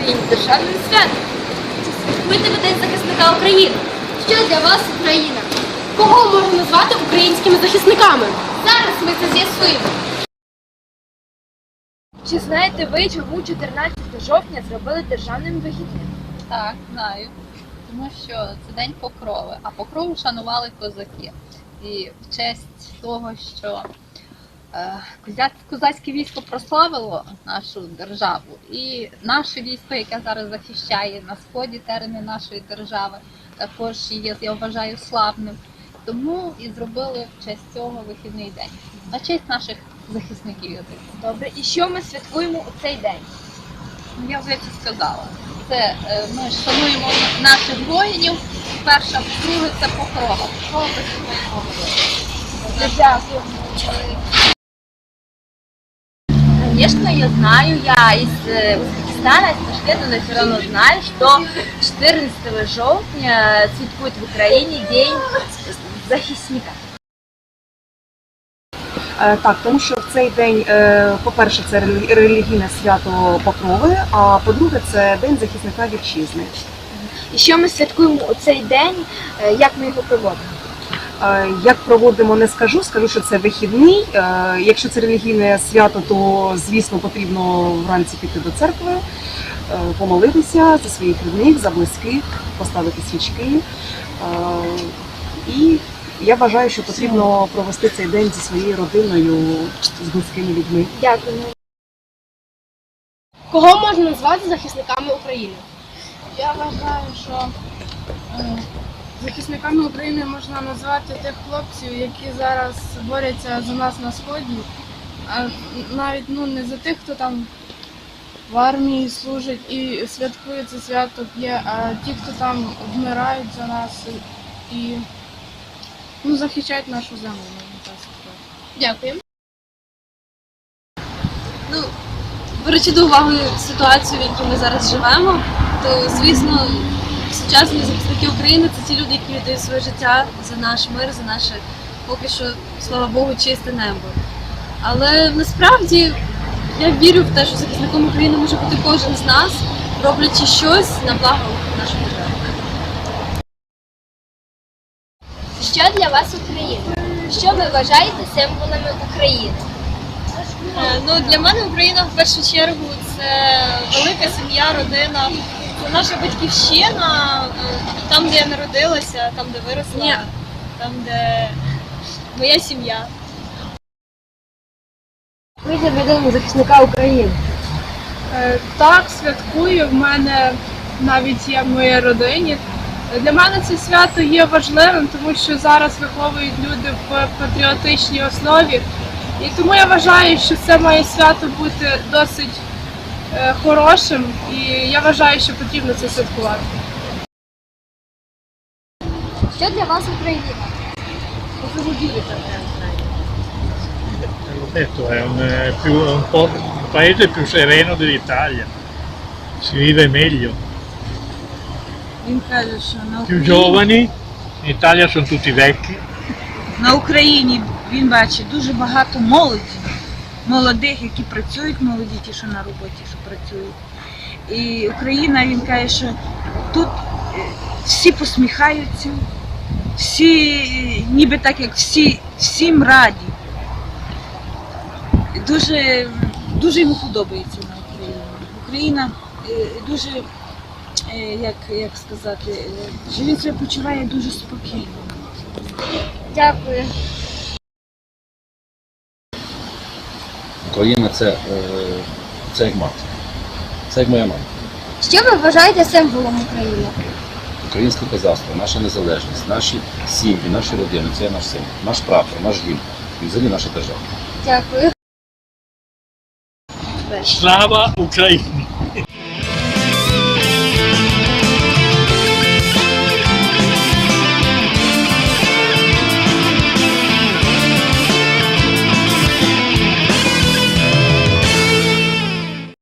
16 жовтня вважати в державним святом? Ви День захисника України? Що для вас Україна? Кого можна назвати українськими захисниками? Зараз ми це з'ясуємо. Чи знаєте ви, чому 14 жовтня зробили державним вихідним? Так, знаю. Тому що це день покрови, а покрову шанували козаки. І в честь того, що козацьке військо прославило нашу державу, і наше військо, яке зараз захищає на сході терени нашої держави, також є, я вважаю, славним. Тому і зробили в честь цього вихідний день. На честь наших захисників. я. Добре, і що ми святкуємо у цей день? Ну, Я вже це сказала. Це е, ми шануємо наших воїнів. Перша, друге це покрова. Дякую. Конечно, я знаю, я из э, Узбекистана, из Ташкента, но все равно знаю, что 14 жовтня святкуют в Украине День захисника. Е, Так, тому що в цей день, е, по-перше, це релігійне свято Покрови, а по-друге, це День захисника вітчизни. І що ми святкуємо у цей день? Е, Як ми його проводимо? Е, Як проводимо, не скажу, скажу, що це вихідний. Е, Якщо це релігійне свято, то звісно потрібно вранці піти до церкви, е, помолитися за своїх рідних, за близьких, поставити свічки. І я вважаю, що потрібно провести цей день зі своєю родиною, з близькими людьми. Дякуємо. Кого можна назвати захисниками України? Я вважаю, що захисниками України можна назвати тих хлопців, які зараз борються за нас на сході, а навіть ну не за тих, хто там в армії служить і святкує це свято п'є, а ті, хто там вмирають за нас і ну, захищають нашу землю, можна так сказати. Дякую. Ну, беручи до уваги ситуацію, в якій ми зараз живемо, то звісно, сучасні захисники України це ті люди, які віддають своє життя за наш мир, за наше поки що, слава Богу, чисте небо. Але насправді я вірю в те, що захисником України може бути кожен з нас, роблячи щось на благо нашої держави. Що для вас Україна? Що ви вважаєте символами України? Е, Ну, для мене Україна в першу чергу це велика сім'я, родина. Це наша батьківщина, е, там, де я народилася, там, де виросла, там, де моя сім'я. захисника України. Е, Так, святкую. В мене навіть є в моїй родині. Для мене це свято є важливим, тому що зараз виховують люди в патріотичній основі. І тому я вважаю, що це має свято бути досить хорошим, і я вважаю, що потрібно це святкувати. Що для вас Україна? L'ho detto, è un, eh, più- un po' un paese più sereno dell'Italia, si vive meglio. Він каже, що на Più Україні, giovani, in Italia sono tutti vecchi, на Україні він бачить дуже багато молоді, молодих, які працюють, молоді, ті, що на роботі, що працюють. І Україна, він каже, що тут е, всі посміхаються, всі ніби так, як всі, всім раді. Дуже, дуже йому подобається на Україні. Україна е, дуже, е, як, як сказати, він себе почуває дуже спокійно. Дякую. Україна це, е, це як мати. Це як моя мама. Що ви вважаєте символом України? Українське козацтво, наша незалежність, наші сім'ї, наші родини це є наш син, наш прапор, наш гімн і взагалі наша держава. Дякую. Слава Україні!